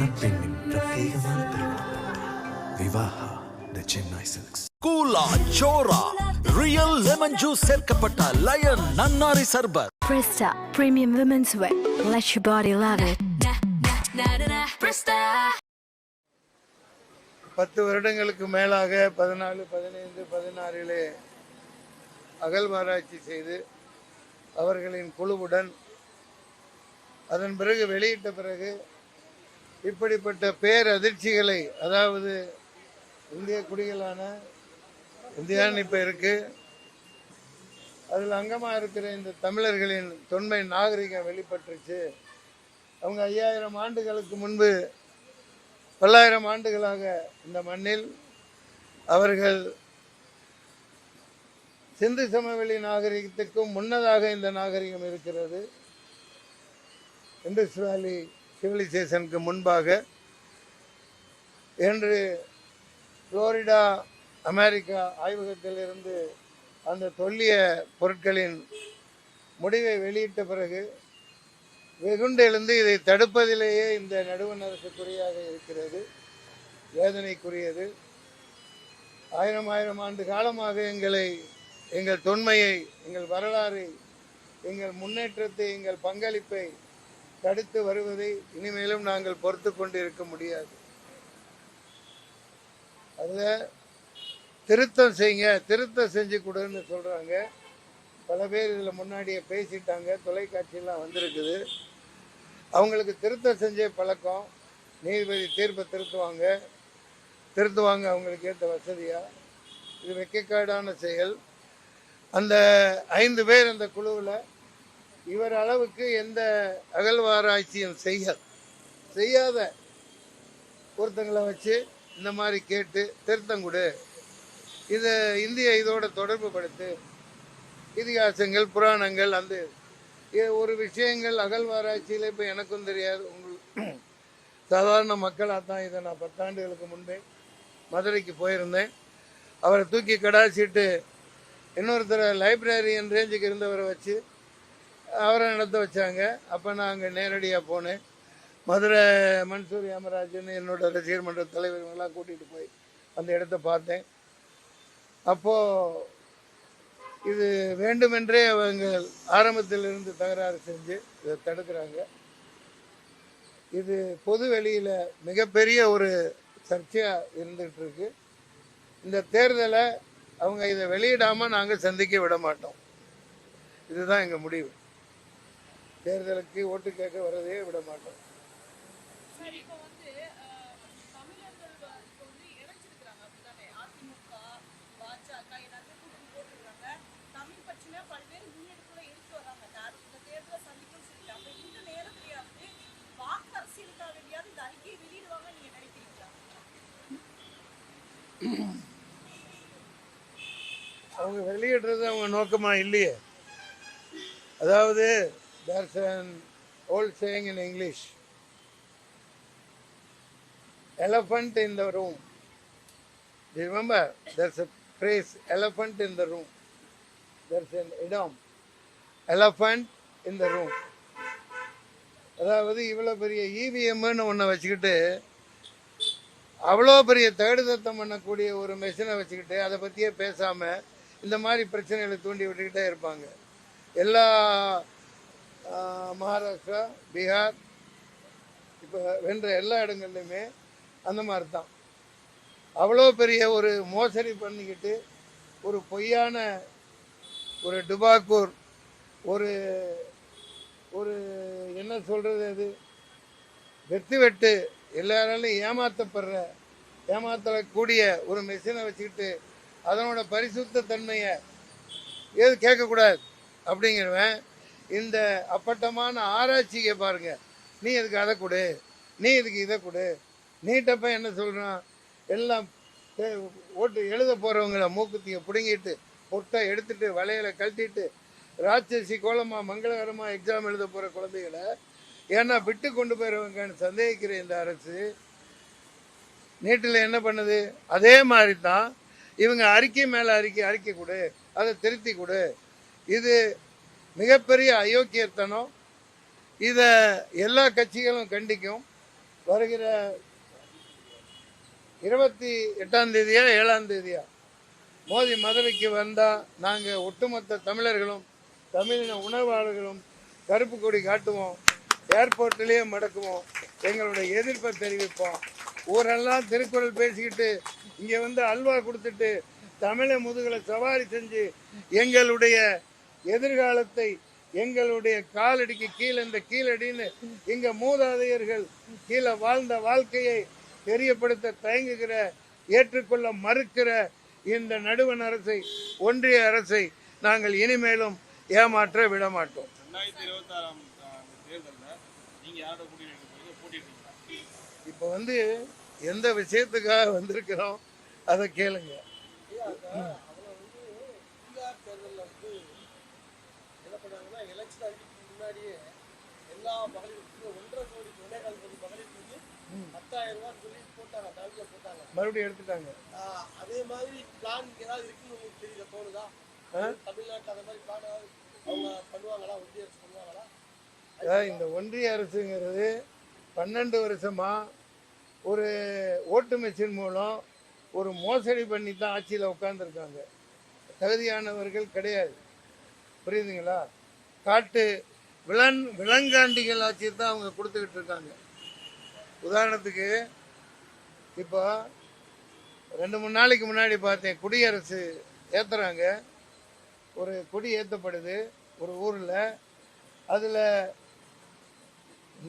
மணப்பெண்ணின் பிரத்யேகமான விவாஹா த சென்னை சில்க்ஸ் கூலா சோரா ரியல் லெமன் ஜூஸ் சேர்க்கப்பட்ட லயன் நன்னாரி சர்பத் Presta Premium Women's Wear. Let your body love it. பத்து வருடங்களுக்கு மேலாக பதினாலு பதினைந்து பதினாறிலே அகழ்வாராய்ச்சி செய்து அவர்களின் குழுவுடன் அதன் பிறகு வெளியிட்ட பிறகு இப்படிப்பட்ட பேரதிர்ச்சிகளை அதாவது இந்திய குடிகளான இந்தியான்னு இப்போ இருக்கு. அதில் அங்கமாக இருக்கிற இந்த தமிழர்களின் தொன்மை நாகரிகம் வெளிப்பட்டுருச்சு. அவங்க ஐயாயிரம் ஆண்டுகளுக்கு முன்பு பல்லாயிரம் ஆண்டுகளாக இந்த மண்ணில் அவர்கள் சிந்து சமவெளி நாகரிகத்துக்கும் முன்னதாக இந்த நாகரிகம் இருக்கிறது. இண்டஸ் வேலி சிவிலைசேஷனுக்கு முன்பாக என்று புளோரிடா அமெரிக்கா ஆய்வகத்திலிருந்து அந்த தொல்லிய பொருட்களின் முடிவை வெளியிட்ட பிறகு வெகுண்டெழுந்து இதை தடுப்பதிலேயே இந்த நடுவண் அரசு குறியாக இருக்கிறது வேதனைக்குரியது. ஆயிரம் ஆயிரம் ஆண்டு காலமாக எங்களை எங்கள் தொன்மையை எங்கள் வரலாறை எங்கள் முன்னேற்றத்தை எங்கள் பங்களிப்பை தடுத்து வருவதை இனிமேலும் நாங்கள் பொறுத்து கொண்டு இருக்க முடியாது. அதில் திருத்தம் செய்யுங்க. திருத்தம் செஞ்சு கொடுன்னு சொல்கிறாங்க பல பேர் இதில் முன்னாடியே பேசிட்டாங்க. தொலைக்காட்சியெல்லாம் வந்திருக்குது. அவங்களுக்கு திருத்தம் செஞ்சே பழக்கம். நீதிபதி தீர்ப்பை திருத்துவாங்க. திருத்துவாங்க அவங்களுக்கு ஏற்ற வசதியாக இது வெக்கக்காடான செயல். அந்த ஐந்து பேர் அந்த குழுவில் இவர் அளவுக்கு எந்த அகழ்வாராய்ச்சியும் செய்ய செய்யாத ஒருத்தங்களை வச்சு இந்த மாதிரி கேட்டு திருத்தம் கொடு. இதை இந்திய இதோட தொடர்பு படுத்து இதிகாசங்கள் புராணங்கள் அந்த இது ஒரு விஷயங்கள் அகழ்வாராய்ச்சியில் இப்போ எனக்கும் தெரியாது. உங்கள் சாதாரண மக்களாக தான் இதை நான் பத்தாண்டுகளுக்கு முன்பே மதுரைக்கு போயிருந்தேன். அவரை தூக்கி கடாசிட்டு இன்னொருத்தர் லைப்ரரியன் ரேஞ்சுக்கு இருந்தவரை வச்சு அவரை நடத்த வச்சாங்க. அப்போ நான் அங்கே நேரடியாக போனேன். மதுரை மன்சூர் யாமராஜன் என்னோட ரசிகர் மன்ற தலைவர்கள்லாம் கூட்டிகிட்டு போய் அந்த இடத்த பார்த்தேன். அப்போது இது வேண்டுமென்றே அவங்க ஆரம்பத்திலிருந்து தகராறு செஞ்சு இதை தடுக்கிறாங்க. இது பொது வெளியில் மிகப்பெரிய ஒரு சர்ச்சையாக இருந்துகிட்டு இருக்கு இந்த தேர்தலை அவங்க இதை வெளியிடாமல் நாங்கள் சந்திக்க விட மாட்டோம். இதுதான் எங்கள் முடிவு. தேர்தலுக்கு ஓட்டு கேட்க வரதே விட மாட்டோம். அவங்க வெளியிடுறது அவங்க நோக்கமாக இல்லையே. அதாவது there's an old saying in English elephant in the room do you remember there's a phrase elephant in the room there's an idiom elephant in the room அதாவது இவ்வளோ பெரிய இவிஎம்னு ஒன்றை வச்சுக்கிட்டு அவ்வளோ பெரிய தேடு தத்தம் பண்ணக்கூடிய ஒரு மெஷினை வச்சுக்கிட்டு அதை பற்றியே பேசாமல் இந்த மாதிரி பிரச்சனைகளை தூண்டி விட்டுக்கிட்டே இருப்பாங்க எல்லா மகாராஷ்டிரா பீகார் இப்போ வென்ற எல்லா இடங்கள்லையுமே அந்த மாதிரி தான் அவ்வளோ பெரிய ஒரு மோசடி பண்ணிக்கிட்டு ஒரு பொய்யான ஒரு டுபாக்கூர் ஒரு ஒரு என்ன சொல்கிறது அது? வெத்து வெட்டு எல்லாராலையும் ஏமாற்றப்படுற ஏமாற்றக்கூடிய ஒரு மெஷினை வச்சுக்கிட்டு அதனோட பரிசுத்த தன்மையை ஏது கேட்கக்கூடாது? அப்படிங்கிறவன் இந்த அப்பட்டமான ஆராய்ச்சியை பாருங்க. நீ இதுக்கு அதை கொடு? நீ இதுக்கு இதை கொடு? நீட்டப்ப என்ன சொல்கிறான் எல்லாம் ஓட்டு எழுத போகிறவங்கள மூக்குத்தியை பிடுங்கிட்டு பொட்டை எடுத்துட்டு வலையில கழட்டிட்டு ராட்சசி கோலமா மங்களகரமாக எக்ஸாம் எழுத போகிற குழந்தைகளை ஏன்னா விட்டு கொண்டு போயிடுவாங்கன்னு சந்தேகிக்கிற இந்த அரசு. நீட்டில் என்ன பண்ணுது? அதே மாதிரி தான் இவங்க அறிக்கை மேலே அறிக்கை அறிக்கை கொடு. அதை திருத்தி கொடு. இது மிகப்பெரிய அயோக்கியத்தனம். இதை எல்லா கட்சிகளும் கண்டிக்கும். வருகிற இருபத்தி எட்டாம் தேதியா ஏழாம் தேதியா? மோதி மதுரைக்கு வந்தால் நாங்கள் ஒட்டுமொத்த தமிழர்களும் தமிழின உணர்வாளர்களும் கருப்பு கொடி காட்டுவோம். ஏர்போர்ட்லேயே மடக்குவோம். எங்களுடைய எதிர்ப்பை தெரிவிப்போம். ஊரெல்லாம் திருக்குறள் பேசிக்கிட்டு இங்கே வந்து அல்வா கொடுத்துட்டு தமிழை முதுகலை சவாரி செஞ்சு எங்களுடைய எதிர்காலத்தை எங்களுடைய காலடிக்கு கீழே இந்த கீழடின்னு இங்க மூதாதையர்கள் கீழே வாழ்ந்த வாழ்க்கையை தெரியப்படுத்த தயங்குகிற ஏற்றுக்கொள்ள மறுக்கிற இந்த நடுவண் அரசை ஒன்றிய அரசை நாங்கள் இனிமேலும் ஏமாற்ற விட மாட்டோம் இப்போ வந்து எந்த விஷயத்துக்காக வந்திருக்கிறோம் அதை கேளுங்க பீகார் தேர்தலில் வந்து என்ன பண்ணாங்கன்னா எலெக்ஷன் அறிவிக்கு முன்னாடியே எல்லா மகளிருக்கும் ஒன்றரை கோடி ஒன்றே கால் கோடி மகளிருக்கு. பத்தாயிரம் ரூபாய் சொல்லி போட்டாங்க பேங்க்ல போட்டாங்க. மறுபடியும் எடுத்துட்டாங்க. அதே மாதிரி பிளான் ஏதாவது இருக்குன்னு உங்களுக்கு தெரியல தோணுதா? தமிழ்நாட்டில் அந்த மாதிரி பிளான் ஏதாவது அவங்க பண்ணுவாங்களா? ஒன்றிய அரசு பண்ணுவாங்களா? அதாவது இந்த ஒன்றிய அரசுங்கிறது பன்னெண்டு வருஷமா ஒரு ஓட்டு மெஷின் மூலம் ஒரு மோசடி பண்ணி தான் ஆட்சியில் உட்காந்துருக்காங்க தகுதியானவர்கள் கிடையாது. புரியுதுங்களா? காட்டு விலங் விலங்காண்டிகள் ஆட்சி தான் அவங்க கொடுத்துக்கிட்டு இருக்காங்க. உதாரணத்துக்கு இப்போ ரெண்டு மூணு நாளைக்கு முன்னாடி பார்த்தேன் குடியரசு ஏற்றுறாங்க ஒரு கொடி ஏற்றப்படுது ஒரு ஊரில். அதில்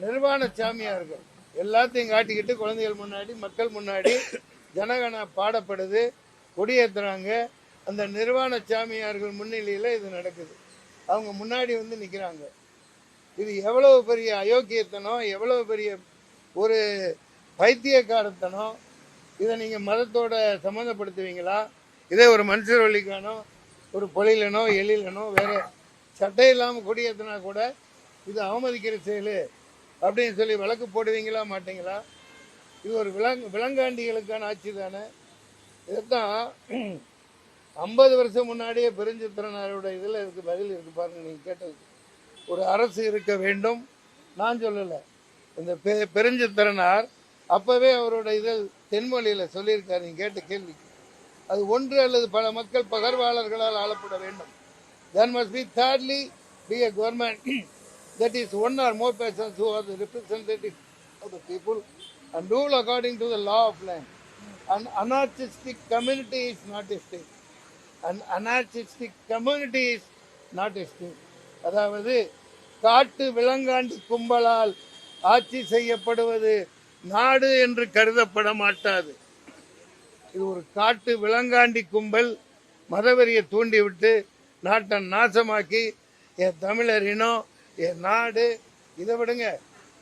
நிர்வாண சாமியார்கள் எல்லாத்தையும் காட்டிக்கிட்டு குழந்தைகள் முன்னாடி மக்கள் முன்னாடி ஜனகண பாடப்படுது கொடியேற்றுறாங்க அந்த நிர்வாண சாமியார்கள் முன்னிலையில் இது நடக்குது. அவங்க முன்னாடி வந்து நிற்கிறாங்க இது எவ்வளவு பெரிய அயோக்கியத்தனம் எவ்வளவு பெரிய ஒரு பைத்தியக்காரத்தனம் இதை நீங்கள் மதத்தோட சம்மந்தப்படுத்துவீங்களா இதே ஒரு மனுஷர் வழிக்கானோ ஒரு பொழிலனோ எழிலனோ வேறு சட்டை இல்லாமல் கொடியேற்றினா கூட இது அவமதிக்கிற செயல் அப்படின்னு சொல்லி வழக்கு போடுவீங்களா மாட்டீங்களா? இது ஒரு விலங் விலங்காண்டிகளுக்கான ஆட்சி தானே. இதைத்தான் ஐம்பது வருஷம் முன்னாடியே பெருஞ்சித்திரனாரோட இதில் இருக்கு பதில் இருக்கு பாருங்கள் நீங்கள் கேட்டதுக்கு. ஒரு அரசு இருக்க வேண்டும் நான் சொல்லலை இந்த பெ பெருஞ்சித்திரனார் அப்போவே அவரோட இதில் தென்மொழியில் சொல்லியிருக்காரு நீங்கள் கேட்ட கேள்விக்கு அது ஒன்று அல்லது பல மக்கள் பகர்வாளர்களால் ஆளப்பட வேண்டும் then must be thirdly be a government that is one or more persons who are the representative of the people and rule according to the law of land and anarchistic community is not a and anarchistic community is not a அதாவது காட்டு விலங்காண்டி கும்பலால் ஆட்சி செய்யப்படுவது நாடு என்று கருதப்பட மாட்டாது. இது ஒரு காட்டு விலங்காண்டி கும்பல் மதவெறியை தூண்டிவிட்டு நாட்டை நாசமாக்கி என் தமிழர் இனம் என் நாடு இதை விடுங்க.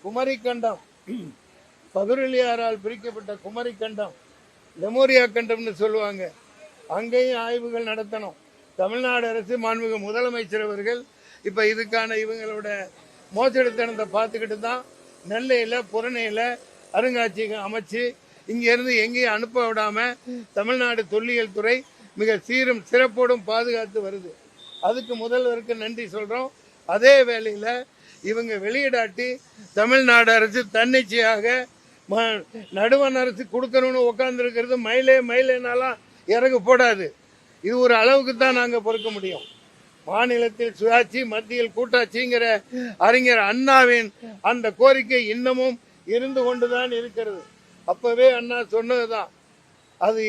குமரிக்கண்டம் பதுரலியாரால் பிரிக்கப்பட்ட குமரிக்கண்டம் லெமோரியா கண்டம்னு சொல்லுவாங்க. அங்கேயும் ஆய்வுகள் நடத்தணும். தமிழ்நாடு அரசு மாண்புமிகு முதலமைச்சர் அவர்கள் இப்போ இதுக்கான இவங்களோட மோசடித்தனத்தை பார்த்துக்கிட்டு தான் நெல்லையில் புறணையில் அருங்காட்சியகம் அமைச்சு இங்கேருந்து எங்கேயும் அனுப்ப விடாம தமிழ்நாடு தொல்லியல் துறை மிக சீரும் சிறப்போடும் பாதுகாத்து வருது. அதுக்கு முதல்வருக்கு நன்றி சொல்கிறோம் அதே வேளையில் இவங்க வெளியிடாட்டி தமிழ்நாடு அரசு தன்னிச்சையாக ம- நடுவண் அரசு கொடுக்கணும்னு உட்காந்துருக்கிறது மயிலே மயிலேனாலாம் இறகு போடாது. இது ஒரு அளவுக்கு தான் நாங்கள் பொறுக்க முடியும். மாநிலத்தில் சுயாட்சி மத்தியில் கூட்டாட்சிங்கிற அறிஞர் அண்ணாவின் அந்த கோரிக்கை இன்னமும் இருந்து கொண்டுதான் இருக்கிறது. அப்பவே அண்ணா சொன்னதுதான். அது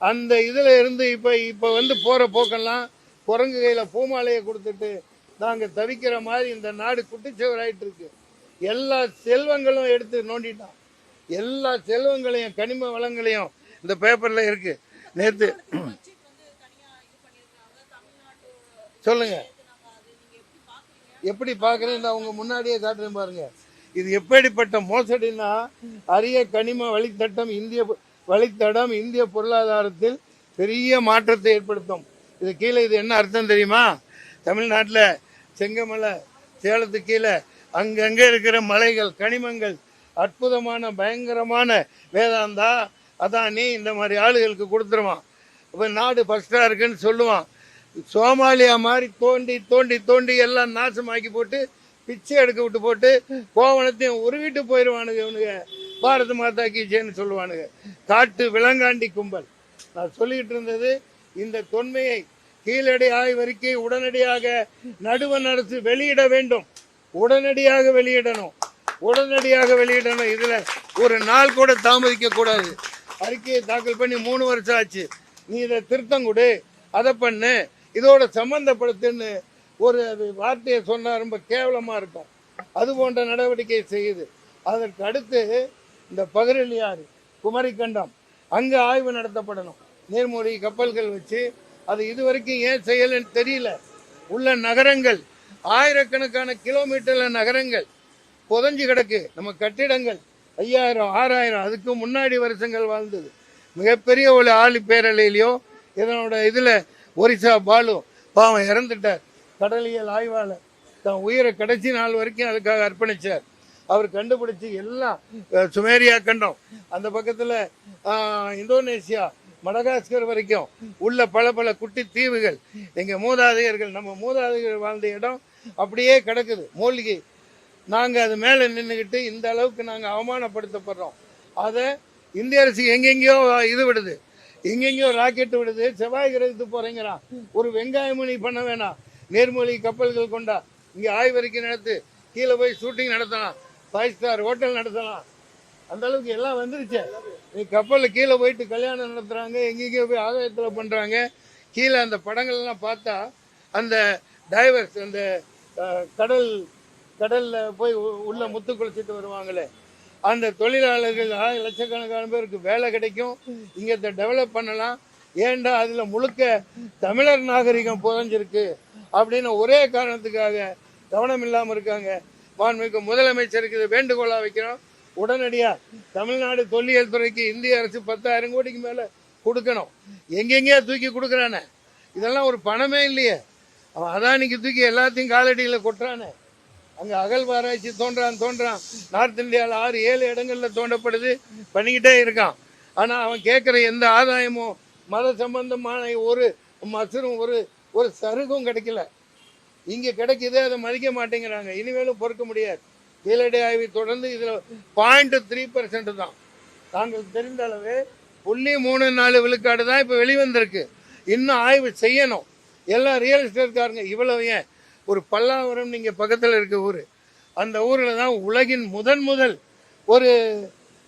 அந்த இதுல இருந்து இப்ப இப்ப வந்து போற போக்கெல்லாம் குரங்கு கையில பூமாலையை கொடுத்துட்டு நாங்க தவிக்கிற மாதிரி இந்த நாடு குட்டிச்சுவராயிட்டு இருக்கு எல்லா செல்வங்களும் எடுத்து நோண்டிட்டான். எல்லா செல்வங்களையும் கனிம வளங்களையும் இந்த பேப்பர்ல இருக்கு. நேற்று சொல்லுங்க. எப்படி பாக்குறீங்க அவங்க முன்னாடியே காட்டுறேன் பாருங்க. இது எப்படிப்பட்ட மோசடினா அரிய கனிம வழித்தட்டம் இந்திய வழித்தடம் இந்திய பொருளாதாரத்தில் பெரிய மாற்றத்தை ஏற்படுத்தும். இது கீழே இது என்ன அர்த்தம் தெரியுமா? தமிழ்நாட்டில் செங்கமலை சேலத்துக்கு கீழே அங்கங்கே இருக்கிற மலைகள் கனிமங்கள் அற்புதமான பயங்கரமான வேதாந்தா அதான் நீ இந்த மாதிரி ஆளுகளுக்கு கொடுத்துருவான். இப்போ நாடு ஃபஸ்ட்டாக இருக்குன்னு சொல்லுவான். சோமாலியா மாதிரி தோண்டி தோண்டி தோண்டி எல்லாம் நாசமாக்கி போட்டு பிச்சை எடுக்க விட்டு போட்டு கோவணத்தையும் உருவிட்டு போயிடுவானுங்க இவனுங்க. பாரத மாதா கீச்சேன்னு சொல்லுவானுங்க. காட்டு விலங்காண்டி கும்பல். நான் சொல்லிக்கிட்டு இருந்தது இந்த தொன்மையை கீழடி ஆய்வறிக்கை உடனடியாக நடுவன் அரசு வெளியிட வேண்டும். உடனடியாக வெளியிடணும். உடனடியாக வெளியிடணும். இதில் ஒரு நாள் கூட தாமதிக்க கூடாது. அறிக்கையை தாக்கல் பண்ணி மூணு வருஷம் ஆச்சு. நீ இதை திருத்தம் கொடு. அதை பண்ணு. இதோட சம்பந்தப்படுத்துன்னு ஒரு வார்த்தையை சொன்னால் ரொம்ப கேவலமாக இருக்கும். அது போன்ற நடவடிக்கை செய்யுது. அதற்கு அடுத்து இந்த பகரலியாறு குமரிக்கண்டம் அங்கே ஆய்வு நடத்தப்படணும். நீர்மூழ்கி கப்பல்கள் வச்சு அது இதுவரைக்கும் ஏன் செய்யலைன்னு தெரியல. உள்ள நகரங்கள் ஆயிரக்கணக்கான கிலோமீட்டரில் நகரங்கள் புதஞ்சு கிடக்கு. நம்ம கட்டிடங்கள் ஐயாயிரம் ஆறாயிரம் அதுக்கு முன்னாடி வருஷங்கள் வாழ்ந்தது. மிகப்பெரிய ஒரு ஆளி பேரலையிலையோ இதனோட இதில் ஒரிசா பாலு பாவம் இறந்துட்டார். கடலியல் ஆய்வாளர் தன் உயிரை கடைசி நாள் வரைக்கும் அதுக்காக அர்ப்பணிச்சார். அவர் கண்டுபிடிச்சு எல்லாம் சுமேரியா கண்டம். அந்த பக்கத்துல இந்தோனேசியா மடகாஸ்கர் வரைக்கும் உள்ள பல பல குட்டி தீவுகள். எங்க மூதாதையர்கள் நம்ம மூதாதையர்கள் வாழ்ந்த இடம் அப்படியே கிடக்குது. மூலிகை நாங்க அது மேல நின்றுக்கிட்டு இந்த அளவுக்கு நாங்க அவமானப்படுத்தப்படுறோம். அதை இந்திய அரசு எங்கெங்கேயோ இது விடுது. எங்கெங்கயோ ராக்கெட் விடுது செவ்வாய் கிரகத்துக்கு போறீங்கிறான். ஒரு வெங்காயமொழி பண்ண வேணாம். நேர்மொழி கப்பல்கள் கொண்டா. இங்க ஆய்வறிக்கை நடத்து. கீழே போய் ஷூட்டிங் நடத்தலாம். ஃபைவ் ஸ்டார் ஹோட்டல் நடத்தலாம். அந்த அளவுக்கு எல்லாம் வந்துருச்சு. நீ கப்பலில் கீழே போயிட்டு கல்யாணம் நடத்துறாங்க எங்கெங்கேயோ போய் ஆதாயத்துல பண்றாங்க. கீழே அந்த படங்கள் எல்லாம் பார்த்தா அந்த டைவர்ஸ் அந்த கடல் கடல்ல போய் உள்ள முத்து குளிச்சுட்டு வருவாங்களே. அந்த தொழிலாளர்கள் லட்சக்கணக்கான பேருக்கு வேலை கிடைக்கும். இங்கே டெவலப் பண்ணலாம். ஏண்டா அதில் முழுக்க தமிழர் நாகரிகம் புதஞ்சிருக்கு? அப்படின்னு ஒரே காரணத்துக்காக கவனம் இல்லாமல் இருக்காங்க. மாண்புமிகு முதலமைச்சருக்கு இதை வேண்டுகோளாக வைக்கிறோம். உடனடியாக தமிழ்நாடு தொல்லியல் துறைக்கு இந்திய அரசு பத்தாயிரம் கோடிக்கு மேலே கொடுக்கணும். எங்கெங்கேயா தூக்கி கொடுக்குறானே. இதெல்லாம் ஒரு பணமே இல்லையே. அவன் அதானிக்கு தூக்கி எல்லாத்தையும் காலடியில் கொட்டுறானே. அங்க அகழ்வாராய்ச்சி தோன்றான் தோன்றான். நார்த் இந்தியாவில் ஆறு ஏழு இடங்கள்ல தோண்டப்படுது. பண்ணிக்கிட்டே இருக்கான். ஆனா அவன் கேட்குற எந்த ஆதாயமும் மத சம்பந்தமான ஒரு மசரும் ஒரு ஒரு சருகும் கிடைக்கல. இங்க கிடைக்குது அதை மதிக்க மாட்டேங்கிறாங்க. இனிமேலும் பொறுக்க முடியாது. கீழடி ஆய்வை தொடர்ந்து இதுல பாயிண்ட் த்ரீ பர்சன்ட் தான். தாங்கள் தெரிந்த அளவு புள்ளி மூணு நாலு விழுக்காடு தான் இப்ப வெளிவந்திருக்கு. இன்னும் ஆய்வு செய்யணும். எல்லாம் ரியல் எஸ்டேட்காரங்க இவ்வளவு ஏன்? ஒரு பல்லாவரம் நீங்கள் பக்கத்தில் இருக்க ஊர். அந்த ஊரில் தான் உலகின் முதன் முதல் ஒரு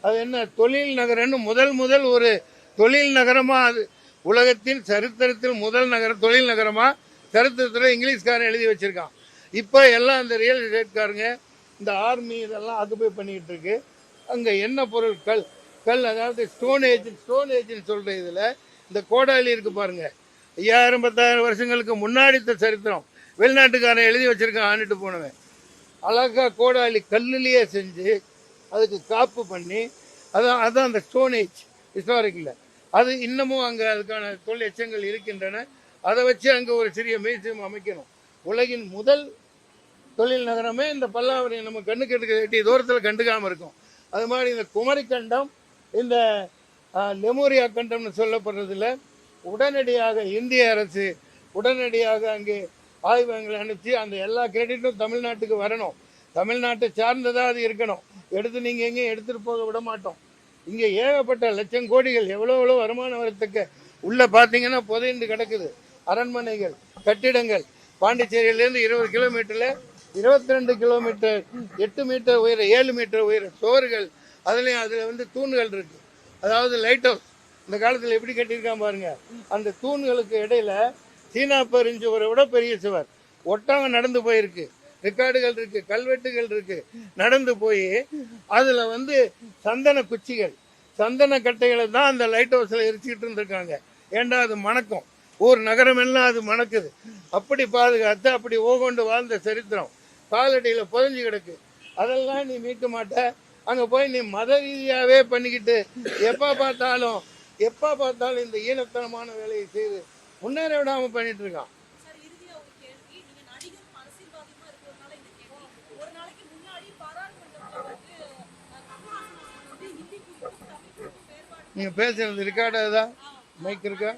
அது என்ன தொழில் நகரம்னு முதல் முதல் ஒரு தொழில் நகரமாக அது. உலகத்தின் சரித்திரத்தில் முதல் நகர தொழில் நகரமாக சரித்திரத்தில் இங்கிலீஷ்காரன் எழுதி வச்சுருக்கான். இப்போ எல்லாம் அந்த ரியல் எஸ்டேட்காரங்க இந்த ஆர்மி இதெல்லாம் ஆக்குபை பண்ணிக்கிட்டு இருக்கு. அங்கே என்ன பொருள்? கல். கல் அதாவது ஸ்டோன் ஏஜ் ஸ்டோன் ஏஜ்னு சொல்கிற இதில் இந்த கோடாலி இருக்குது பாருங்கள் ஐயாயிரம் பத்தாயிரம் வருஷங்களுக்கு முன்னாடித்த சரித்திரம். வெளிநாட்டுக்காரன் எழுதி வச்சிருக்கான் ஆண்டுட்டு போனவன். அழகா கோடாலி கல்லுலேயே செஞ்சு அதுக்கு காப்பு பண்ணி அதான் அதான் அந்த ஸ்டோனேஜ் ஹிஸ்டாரிக்கில் அது இன்னமும் அங்கே அதுக்கான தொழில் எச்சங்கள் இருக்கின்றன. அதை வச்சு அங்கே ஒரு சிறிய மியூசியம் அமைக்கணும். உலகின் முதல் தொழில் நகரமே இந்த பல்லாவரி நம்ம கண்ணுக்கு எடுக்க எட்டிய தூரத்தில் கண்டுக்காமல் இருக்கும். அது மாதிரி இந்த குமரி கண்டம் இந்த லெமோரியா கண்டம்னு சொல்லப்படுறதுல உடனடியாக இந்திய அரசு உடனடியாக அங்கே ஆய்வகங்களை அனுப்பிச்சு அந்த எல்லா கிரெடிட்டும் தமிழ்நாட்டுக்கு வரணும். தமிழ்நாட்டை சார்ந்ததா அது இருக்கணும். எடுத்து நீங்க எங்கேயும் எடுத்துட்டு போக விட மாட்டோம். இங்க ஏகப்பட்ட லட்சம் கோடிகள் எவ்வளவு எவ்வளவு வருமானம் வரத்துக்கு உள்ள பாத்தீங்கன்னா புதைந்து கிடக்குது. அரண்மனைகள் கட்டிடங்கள். பாண்டிச்சேரியிலேருந்து இருபது கிலோமீட்டர்ல இருபத்தி ரெண்டு கிலோமீட்டர் எட்டு மீட்டர் உயர ஏழு மீட்டர் உயர சுவர்கள் அதுலயும் அதுல வந்து தூண்கள் இருக்கு. அதாவது லைட் ஹவுஸ் இந்த காலத்துல எப்படி கட்டியிருக்கான் பாருங்க. அந்த தூண்களுக்கு இடையில சீனா பெருஞ்சுவரை விட பெரிய சுவர். ஒட்டாங்க நடந்து போயிருக்கு. ரெக்கார்டுகள் இருக்கு கல்வெட்டுகள் இருக்கு. நடந்து போய் அதுல வந்து சந்தன குச்சிகள். சந்தன கட்டைகளை தான் அந்த லைட் ஹவுஸ்ல எரிச்சுக்கிட்டு இருந்திருக்காங்க. ஏண்டா அது மணக்கும்? ஊர் நகரம் எல்லாம் அது மணக்குது. அப்படி பாதுகாத்து அப்படி ஓகொண்டு வாழ்ந்த சரித்திரம். காலடியில புதஞ்சு கிடக்கு. அதெல்லாம் நீ மீட்க மாட்ட. அங்க போய் நீ மத ரீதியாவே பண்ணிக்கிட்டு எப்ப பார்த்தாலும் எப்ப பார்த்தாலும் இந்த ஈனத்தனமான வேலையை செய்து முன்னேற விடாம பண்ணிட்டு இருக்கான். நீங்க பேசுறது ரெக்கார்டாதா மைக் இருக்கா?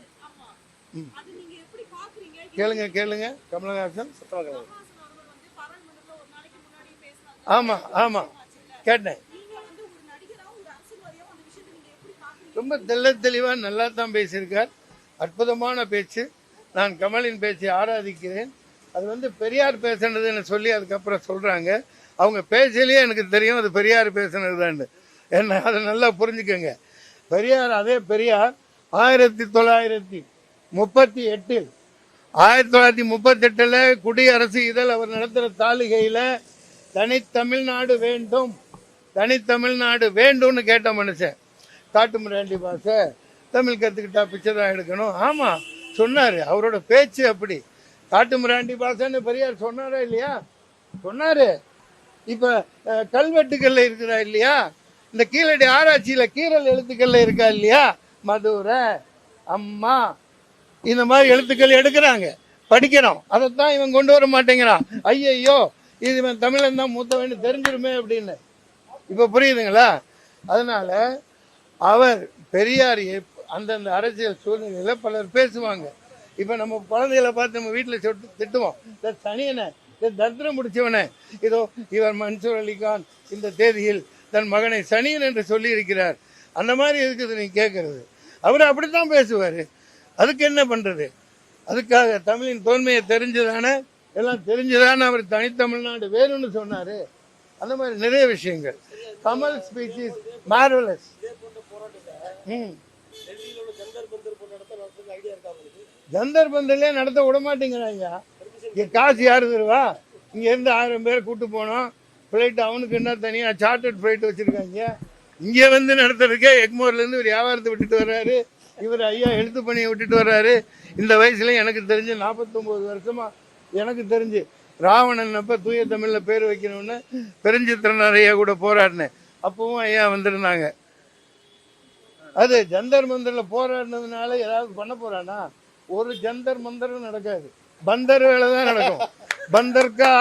கேளுங்க கேளுங்க. கமலஹாசன் முன்னாடி பேசினாங்க. ஆமா ஆமா. கேட்டேன். ரொம்ப தெள்ள தெளிவாக நல்லா தான் பேசியிருக்கார். அற்புதமான பேச்சு. நான் கமலின் பேச்சை ஆராதிக்கிறேன். அது வந்து பெரியார் பேசுனதுன்னு சொல்லி அதுக்கப்புறம் சொல்கிறாங்க அவங்க பேச்சிலேயே எனக்கு தெரியும் அது பெரியார் பேசுனது தான் என்ன அதை நல்லா புரிஞ்சுக்கோங்க. பெரியார் அதே பெரியார் ஆயிரத்தி தொள்ளாயிரத்தி முப்பத்தி எட்டில் ஆயிரத்தி தொள்ளாயிரத்தி முப்பத்தெட்டில் குடியரசு இதழ் அவர் நடத்துகிற தாளிகையில் தனித்தமிழ்நாடு வேண்டும் தனித்தமிழ்நாடு வேண்டும்னு கேட்ட மனுஷன். காட்டு மிராண்டி பாச தமிழ் கற்றுக்கிட்டா பிக்சர் தான் எடுக்கணும். ஆமாம் சொன்னார். அவரோட பேச்சு அப்படி. காட்டு மிராண்டி பாசன்னு பெரியார் சொன்னாரா இல்லையா? சொன்னார். இப்போ கல்வெட்டுகளில் இருக்கிறா இல்லையா? இந்த கீழடி ஆராய்ச்சியில் கீரல் எழுத்துக்கள்ல இருக்கா இல்லையா? மதுரை அம்மா இந்த மாதிரி எழுத்துக்கள் எடுக்கிறாங்க. படிக்கிறோம் அதைத்தான் இவன் கொண்டு வர மாட்டேங்கிறான். ஐயையோ இது இவன் தமிழன் தான் மூத்தவன்னு தெரிஞ்சிருமே அப்படின்னு. இப்போ புரியுதுங்களா? அதனால அவர் பெரியார் எப்- அந்தந்த அரசியல் சூழ்நிலையில் பலர் பேசுவாங்க. இப்போ நம்ம குழந்தைகளை பார்த்து நம்ம வீட்டில் சொட்டு திட்டுவோம். இந்த சனியனை இந்த தரித்திரம் முடிச்சவனே. இதோ இவர் மன்சூர் அலிகான் இந்த தேதியில் தன் மகனை சனியன் என்று சொல்லி இருக்கிறார் அந்த மாதிரி இருக்குது நீ கேட்கறது. அவர் அப்படித்தான் பேசுவார். அதுக்கு என்ன பண்ணுறது அதுக்காக தமிழின் தோன்மையை தெரிஞ்சதானே? எல்லாம் தெரிஞ்சுதானே அவர் தனித்தமிழ்நாடு வேணும்னு சொன்னார். அந்த மாதிரி நிறைய விஷயங்கள். கமல் ஸ்பீச் இஸ் மார்வலஸ் ம். ஜந்தர் பந்தல்லே நடத்த விட மாட்டேங்கிறாங்க. இங்கே காசு யாரு தருவா? இங்க இருந்து ஆயிரம் பேர் கூட்டு போனோம் ஃப்ளைட் அவனுக்கு என்ன தனியாக சார்ட்டர்ட் ஃப்ளைட் வச்சுருக்காங்க. இங்கே வந்து நடத்துறதுக்கே எக்மோர்லேருந்து ஒரு வியாபாரத்தை விட்டுட்டு வர்றாரு. இவர் ஐயா எழுத்து பணியை விட்டுட்டு வர்றாரு. இந்த வயசுல எனக்கு தெரிஞ்சு நாற்பத்தொம்போது வருஷமா எனக்கு தெரிஞ்சு ராவணன் அப்போ தூய தமிழில் பேர் வைக்கணும்னு பெருஞ்சித்திரன் ஐயா கூட போராடினேன். அப்பவும் ஐயா வந்திருந்தாங்க. அது ஜந்தர் மந்தர்ல போராடினதுனால ஏதாவது பண்ண போறானா ஒரு ஜந்தர் மந்தரும் நடக்காது பந்தர் வேலை தான் நடக்கும் பந்தர் கா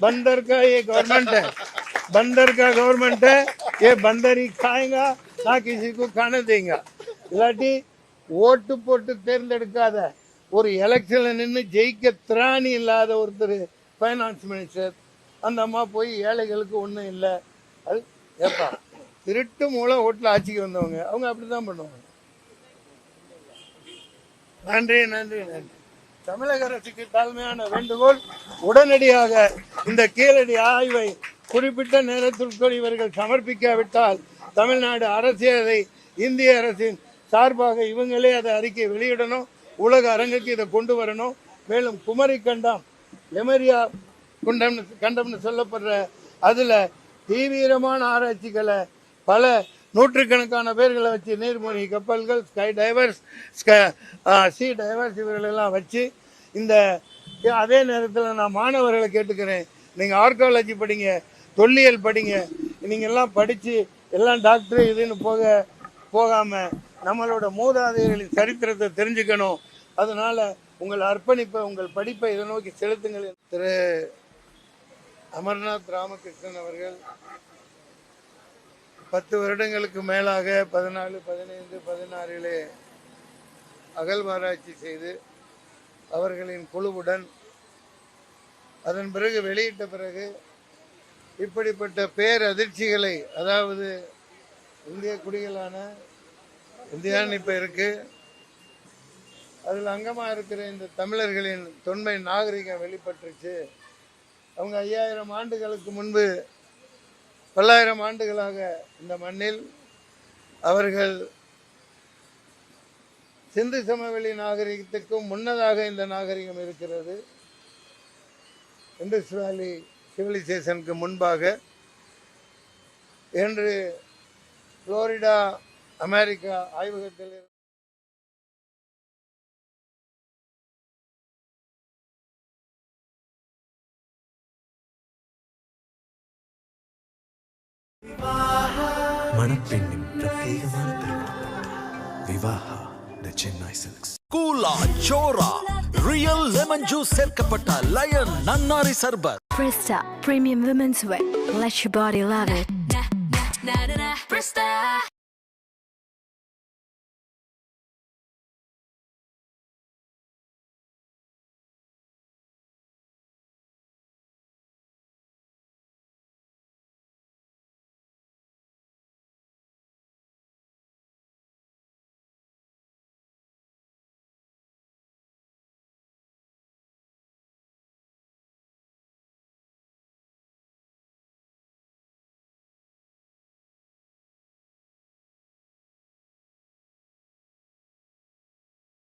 बंदर का ये गवर्नमेंट है बंदर का गवर्नमेंट है ये बंदर ही खाएगा ना किसी को खाने देगा இல்லாட்டி ஓட்டு போட்டு தேர்ந்தெடுக்காத ஒரு எலெக்ஷன்ல நின்று ஜெயிக்க திராணி இல்லாத ஒருத்தர் ஃபைனான்ஸ் மினிஸ்டர் அந்த அம்மா போய் ஏழைகளுக்கு ஒன்றும் இல்லை அது ஏப்பா திருட்டு மூலம் ஓட்டில் ஆட்சிக்கு வந்தவங்க. அவங்க அப்படி தான் பண்ணுவாங்க. நன்றி நன்றி நன்றி. தமிழக அரசுக்கு தாழ்மையான வேண்டுகோள் உடனடியாக இந்த கீழடி ஆய்வை குறிப்பிட்ட நேரத்திற்குள் இவர்கள் சமர்ப்பிக்காவிட்டால் தமிழ்நாடு அரசே அதை இந்திய அரசின் சார்பாக இவங்களே அதை அறிக்கை வெளியிடணும் உலக அரங்குக்கு இதை கொண்டு வரணும். மேலும் குமரி கண்டம் லெமரியா குண்டம்னு கண்டம்னு சொல்லப்படுற அதில் தீவிரமான ஆராய்ச்சிகளை பல நூற்றுக்கணக்கான பேர்களை வச்சு நீர்மூழ்கி கப்பல்கள் ஸ்கை டைவர்ஸ் சி டைவர்ஸ் இவர்களெல்லாம் வச்சு இந்த அதே நேரத்தில் நான் மாணவர்களை கேட்டுக்கிறேன். நீங்கள் ஆர்காலஜி படிங்க தொல்லியல் படிங்க நீங்கள் எல்லாம் படித்து எல்லாம் டாக்டர் இதுன்னு போக போகாமல் நம்மளோட மூதாதையர்களின் சரித்திரத்தை தெரிஞ்சுக்கணும். அதனால் உங்கள் அர்ப்பணிப்பை உங்கள் படிப்பை இதை நோக்கி செலுத்துங்கள் திரு அமர்நாத் ராமகிருஷ்ணன் அவர்கள் பத்து வருடங்களுக்கு மேலாக பதினாலு பதினைந்து பதினாறிலே அகழ்வாராய்ச்சி செய்து அவர்களின் குழுவுடன் அதன் பிறகு வெளியிட்ட பிறகு இப்படிப்பட்ட பேரதிர்ச்சிகளை அதாவது இந்திய குடிகளான இந்தியான்னு இப்போ இருக்கு அதில் அங்கமாக இருக்கிற இந்த தமிழர்களின் தொன்மை நாகரிகம் வெளிப்பட்டுருச்சு. அவங்க ஐயாயிரம் ஆண்டுகளுக்கு முன்பு பல்லாயிரம் ஆண்டுகளாக இந்த மண்ணில் அவர்கள் சிந்து சமவெளி நாகரிகத்துக்கும் முன்னதாக இந்த நாகரிகம் இருக்கிறது. இண்டஸ் வேலி சிவிலைசேஷனுக்கு முன்பாக என்று புளோரிடா அமெரிக்கா ஆய்வகத்தில் மணப்பெண்ணின் பிரத்யேகமான விவாஹா த சென்னை சில்க்ஸ் கூலா சோரா ரியல் லெமன் ஜூஸ் சேர்க்கப்பட்ட லயன் நன்னாரி சர்பத் Presta Premium Women's Wear. Let your body love it.